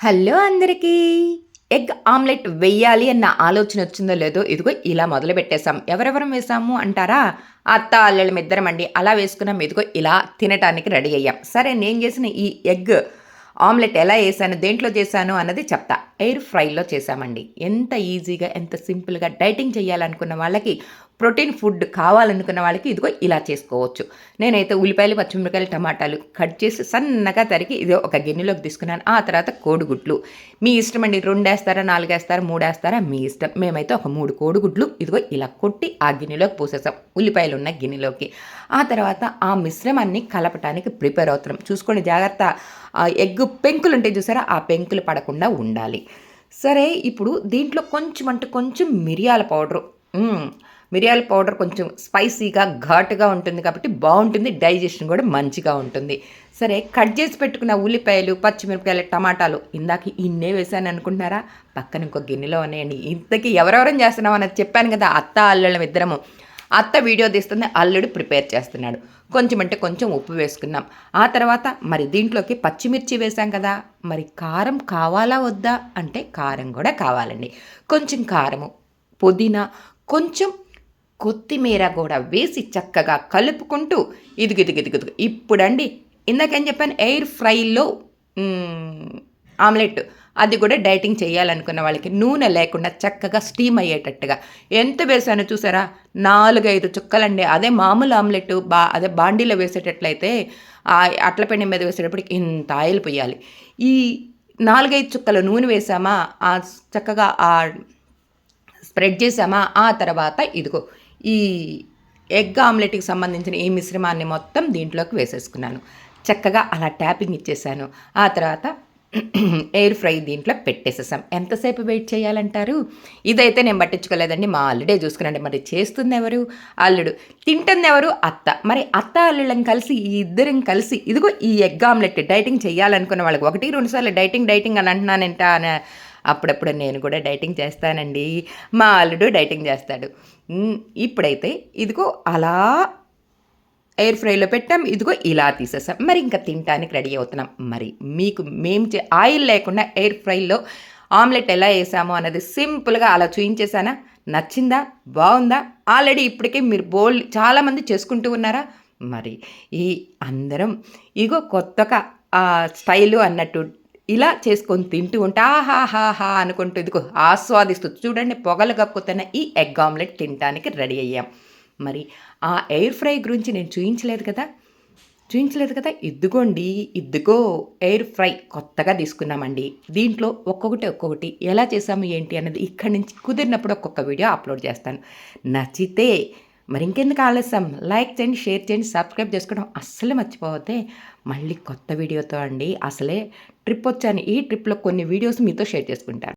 Hello అందరికీ. Egg omelette వెయ్యాలి అన్న ఆలోచన వచ్చిందో లేదో ఇదిగో ఇలా మొదలు పెట్టేశాం. ఎవరెవరం వేసాము అంటారా? అత్త అల్లెళ్ళం ఇద్దరం అండి. అలా వేసుకున్నాం. ఇదిగో ఇలా తినటానికి రెడీ అయ్యాం. సరే నేను చేసిన ఈ ఎగ్ ఆమ్లెట్ ఎలా వేసాను దేంట్లో చేశాను అన్నది చెప్తా. ఎయిర్ ఫ్రైలో చేశామండి. ఎంత ఈజీగా ఎంత సింపుల్గా డైటింగ్ చేయాలనుకున్న వాళ్ళకి ప్రోటీన్ ఫుడ్ కావాలనుకున్న వాళ్ళకి ఇదిగో ఇలా చేసుకోవచ్చు. నేనైతే ఉల్లిపాయలు పచ్చిమిరకాయలు టమాటాలు కట్ చేసి సన్నగా తరిగి ఇది ఒక గిన్నెలోకి తీసుకున్నాను. ఆ తర్వాత కోడిగుడ్లు. మీ ఇష్టం అండి. రెండు వేస్తారా నాలుగు వేస్తారా మూడు వేస్తారా మీ ఇష్టం. మేమైతే ఒక మూడు కోడిగుడ్లు ఇదిగో ఇలా కొట్టి ఆ గిన్నెలోకి పోసేసాం. ఉల్లిపాయలు ఉన్న గిన్నెలోకి. ఆ తర్వాత ఆ మిశ్రమాన్ని కలపటానికి ప్రిపేర్ అవుతున్నాం. చూసుకోండి జాగ్రత్త. ఎగ్ పెంకులు ఉంటాయి చూసారా? ఆ పెంకులు పడకుండా ఉండాలి. సరే ఇప్పుడు దీంట్లో కొంచెం అంటే కొంచెం మిరియాల పౌడరు. మిరియాల పౌడర్ కొంచెం స్పైసీగా ఘాటుగా ఉంటుంది కాబట్టి బాగుంటుంది. డైజెషన్ కూడా మంచిగా ఉంటుంది. సరే కట్ చేసి పెట్టుకున్న ఉల్లిపాయలు పచ్చిమిరపకాయలు టమాటాలు ఇందాక ఇన్నే వేసాను అనుకుంటున్నారా? పక్కన ఇంకో గిన్నెలో ఉన్నాయండి. ఇంతకీ ఎవరెవరం చేస్తున్నాం అన్నది చెప్పాను కదా అత్త అల్లెళ్ళం ఇద్దరము. అత్త వీడియో తీస్తుంది అల్లుడు ప్రిపేర్ చేస్తున్నాడు. కొంచెం అంటే కొంచెం ఉప్పు వేసుకున్నాం ఆ తర్వాత మరి దీంట్లోకి పచ్చిమిర్చి వేసాం కదా మరి కారం కావాలా వద్దా? అంటే కారం కూడా కావాలండి. కొంచెం కారము పుదీనా కొంచెం కొత్తిమీర కూడా వేసి చక్కగా కలుపుకుంటూ ఇదిగిదిగిదిగిదిగు ఇప్పుడండి ఇందాకేం చెప్పాను ఎయిర్ ఫ్రైలో ఆమ్లెట్. అది కూడా డైటింగ్ చేయాలనుకున్న వాళ్ళకి నూనె లేకుండా చక్కగా స్టీమ్ అయ్యేటట్టుగా. ఎంత వేసాను చూసారా? నాలుగైదు చుక్కలండి. అదే మామూలు ఆమ్లెట్ బా అదే బాండీలో వేసేటట్లయితే అట్ల పెండి మీద వేసేటప్పటికి ఇంత ఆయిల్ పోయాలి. ఈ నాలుగైదు చుక్కల నూనె వేసామా? చక్కగా ఆ స్ప్రెడ్ చేసామా ఆ తర్వాత ఇదిగో ఈ ఎగ్ ఆమ్లెట్కి సంబంధించిన ఈ మిశ్రమాన్ని మొత్తం దీంట్లోకి వేసేసుకున్నాను. చక్కగా అలా ట్యాపింగ్ ఇచ్చేసాను. ఆ తర్వాత ఎయిర్ ఫ్రై దీంట్లో పెట్టేసేసాం. ఎంతసేపు వెయిట్ చేయాలంటారు? ఇదైతే నేను పట్టించుకోలేదండి. మా అల్లుడే చూసుకున్నాండి మరి చేస్తుంది ఎవరు అల్లుడు తింటుంది ఎవరు అత్త. మరి అత్త అల్లుళ్ళం కలిసి ఈ ఇద్దరం కలిసి ఇదిగో ఈ ఎగ్ ఆమ్లెట్ డైటింగ్ చేయాలనుకున్న వాళ్ళకి ఒకటి రెండుసార్లు డైటింగ్ డైటింగ్ అని అంటున్నానంట అప్పుడప్పుడు నేను కూడా డైటింగ్ చేస్తానండి. మా అల్లుడు డైటింగ్ చేస్తాడు. ఇప్పుడైతే ఇదిగో అలా ఎయిర్ ఫ్రైలో పెట్టాం. ఇదిగో ఇలా తీసేసాం. మరి ఇంకా తినడానికి రెడీ అవుతున్నాం. మరి మీకు మేము చే ఆయిల్ లేకుండా ఎయిర్ ఫ్రైలో ఆమ్లెట్ ఎలా వేసామో అన్నది సింపుల్గా అలా చూయించేసానా? నచ్చిందా? బాగుందా ఆల్రెడీ ఇప్పటికే మీరు బోల్ చాలామంది చేసుకుంటూ ఉన్నారా? మరి ఈ అందరం ఇగో కొత్తగా స్టైలు అన్నట్టు ఇలా చేసుకొని తింటూ ఉంటే ఆహాహాహా అనుకుంటూ ఇదిగో ఆస్వాదిస్తూ చూడండి పొగలు కక్కుతున్న ఈ ఎగ్ ఆమ్లెట్ తినడానికి రెడీ అయ్యాం. మరి ఆ ఎయిర్ ఫ్రై గురించి నేను చూయించలేదు కదా? చూయించలేదు కదా? ఇద్దుకోండి ఇద్దుగో ఎయిర్ ఫ్రై కొత్తగా తీసుకున్నామండి. దీంట్లో ఒక్కొక్కటి ఒక్కొక్కటి ఎలా చేసాము ఏంటి అన్నది ఇక్కడి నుంచి కుదిరినప్పుడు ఒక్కొక్క వీడియో అప్లోడ్ చేస్తాను. నచ్చితే మరి ఇంకెందుకు ఆలస్యం? లైక్ చేయండి షేర్ చేయండి సబ్స్క్రైబ్ చేసుకోవడం అస్సలు మర్చిపోతే మళ్ళీ కొత్త వీడియోతో అండి. అసలే ట్రిప్ వచ్చాను. ఈ ట్రిప్లో కొన్ని వీడియోస్ మీతో షేర్ చేసుకుంటాను.